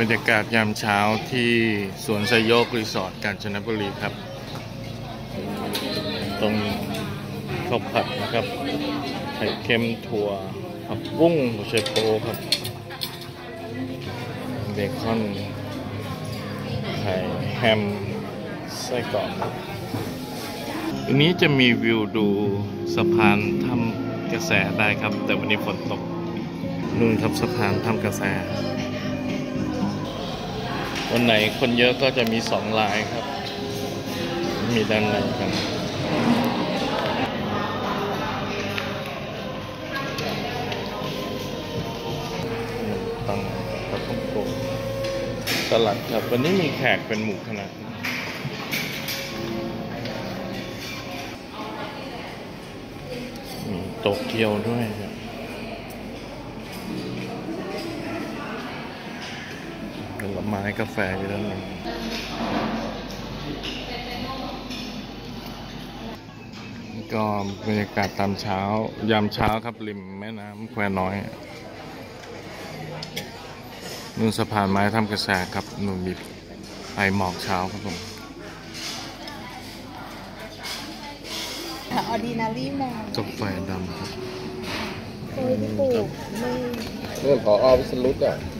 บรรยากาศยามเช้าที่สวนไซโยกรีสอร์ทกาญจนบุรีครับ ตรงข้าวผัดนะครับ ไข่เค็มถั่วผักบุ้งหัวไชโปครับ เบคอน ไข่แฮม ไส้กรอกอันนี้จะมีวิวดูสะพานถ้ำกระแสได้ครับ แต่วันนี้ฝนตกนู่นครับสะพานถ้ำกระแส วันไหนคนเยอะก็จะมีสองลายครับ มีด้านในกันตังปลาท่องโกสลัดครับ วันนี้มีแขกเป็นหมู่คณะมีโตเกียวด้วยครับ ผลไม้กาแฟอยู่ด้านในนี่ก็บรรยากาศตามเช้า ยามเช้าครับริมแม่น้ำแควน้อยนู่นสะพานไม้ทำกระแสครับนู่นมีไฟหมอกเช้าครับผมออดินารีมองกาแฟดำครับเคยปลูกไม่เรื่องพออวิสรุตอะอ